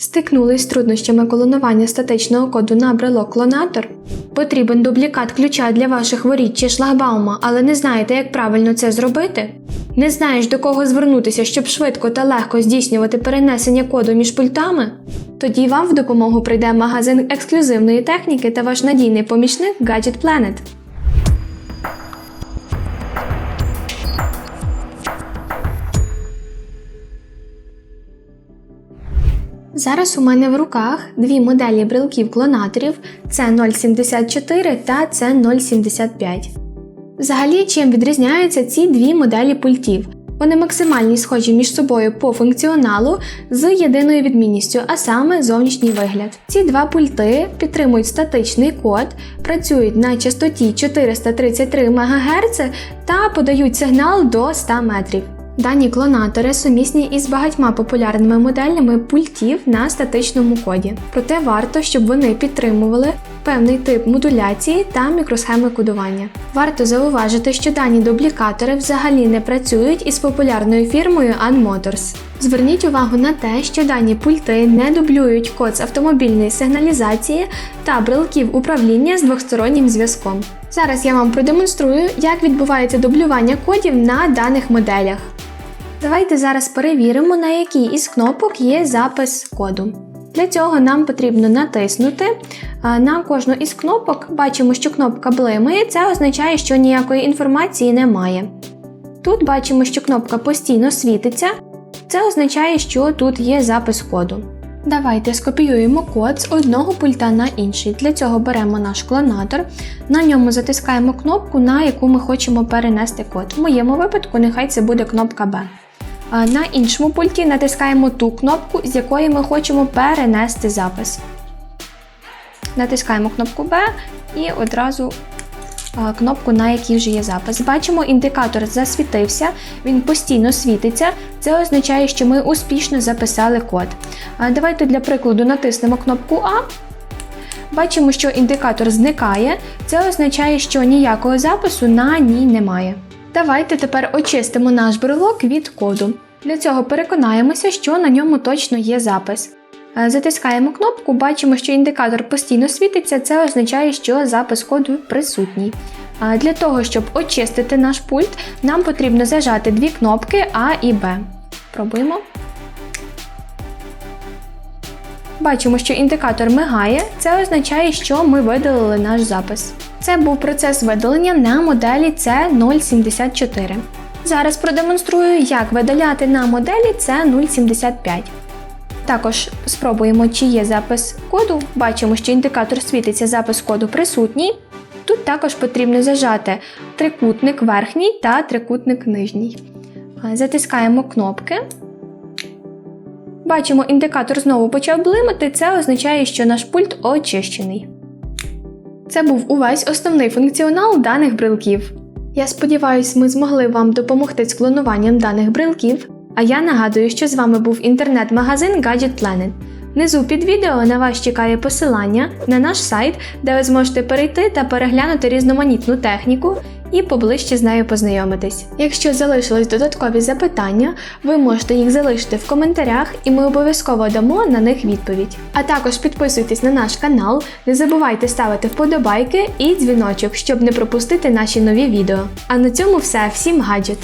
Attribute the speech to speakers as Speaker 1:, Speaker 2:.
Speaker 1: Стикнулись з труднощами колонування статичного коду на брелок клонатор? Потрібен дублікат ключа для ваших воріт чи шлагбаума, але не знаєте, як правильно це зробити? Не знаєш до кого звернутися, щоб швидко та легко здійснювати перенесення коду між пультами? Тоді вам в допомогу прийде магазин ексклюзивної техніки та ваш надійний помічник Gadget Planet. Зараз у мене в руках дві моделі брелків клонаторів це 074 та це 075. Взагалі, чим відрізняються ці дві моделі пультів? Вони максимально схожі між собою по функціоналу з єдиною відмінністю, а саме зовнішній вигляд. Ці два пульти підтримують статичний код, працюють на частоті 433 МГц та подають сигнал до 100 метрів. Дані клонатори сумісні із багатьма популярними моделями пультів на статичному коді. Проте варто, щоб вони підтримували певний тип модуляції та мікросхеми кодування. Варто зауважити, що дані дублікатори взагалі не працюють із популярною фірмою Unmotors. Зверніть увагу на те, що дані пульти не дублюють код з автомобільної сигналізації та брелків управління з двостороннім зв'язком. Зараз я вам продемонструю, як відбувається дублювання кодів на даних моделях. Давайте зараз перевіримо, на якій із кнопок є запис коду. Для цього нам потрібно натиснути на кожну із кнопок. Бачимо, що кнопка блимає, це означає, що ніякої інформації немає. Тут бачимо, що кнопка постійно світиться, це означає, що тут є запис коду. Давайте скопіюємо код з одного пульта на інший. Для цього беремо наш клонатор, на ньому затискаємо кнопку, на яку ми хочемо перенести код. В моєму випадку нехай це буде кнопка B. На іншому пульті натискаємо ту кнопку, з якої ми хочемо перенести запис. Натискаємо кнопку B і одразу кнопку, на якій вже є запис. Бачимо, індикатор засвітився, він постійно світиться. Це означає, що ми успішно записали код. Давайте для прикладу натиснемо кнопку А. Бачимо, що індикатор зникає. Це означає, що ніякого запису на ній немає. Давайте тепер очистимо наш брелок від коду. Для цього переконаємося, що на ньому точно є запис. Е, Затискаємо кнопку, бачимо, що індикатор постійно світиться, це означає, що запис коду присутній. Для того, щоб очистити наш пульт, нам потрібно зажати дві кнопки А і Б. Пробуємо. Бачимо, що індикатор мигає, це означає, що ми видалили наш запис. Це був процес видалення на моделі C074. Зараз продемонструю, як видаляти на моделі C075. Також спробуємо, чи є запис коду. Бачимо, що індикатор світиться, запис коду присутній. Тут також потрібно зажати трикутник верхній та трикутник нижній. Затискаємо кнопки. Бачимо, індикатор знову почав блимати, це означає, що наш пульт очищений. Це був увесь основний функціонал даних брелків. Я сподіваюся, ми змогли вам допомогти з клонуванням даних брелків. А я нагадую, що з вами був інтернет-магазин Gadget Planet. Внизу під відео на вас чекає посилання на наш сайт, де ви зможете перейти та переглянути різноманітну техніку і поближче з нею познайомитись. Якщо залишились додаткові запитання, ви можете їх залишити в коментарях, і ми обов'язково дамо на них відповідь. А також підписуйтесь на наш канал, не забувайте ставити вподобайки і дзвіночок, щоб не пропустити наші нові відео. А на цьому все, всім гаджет!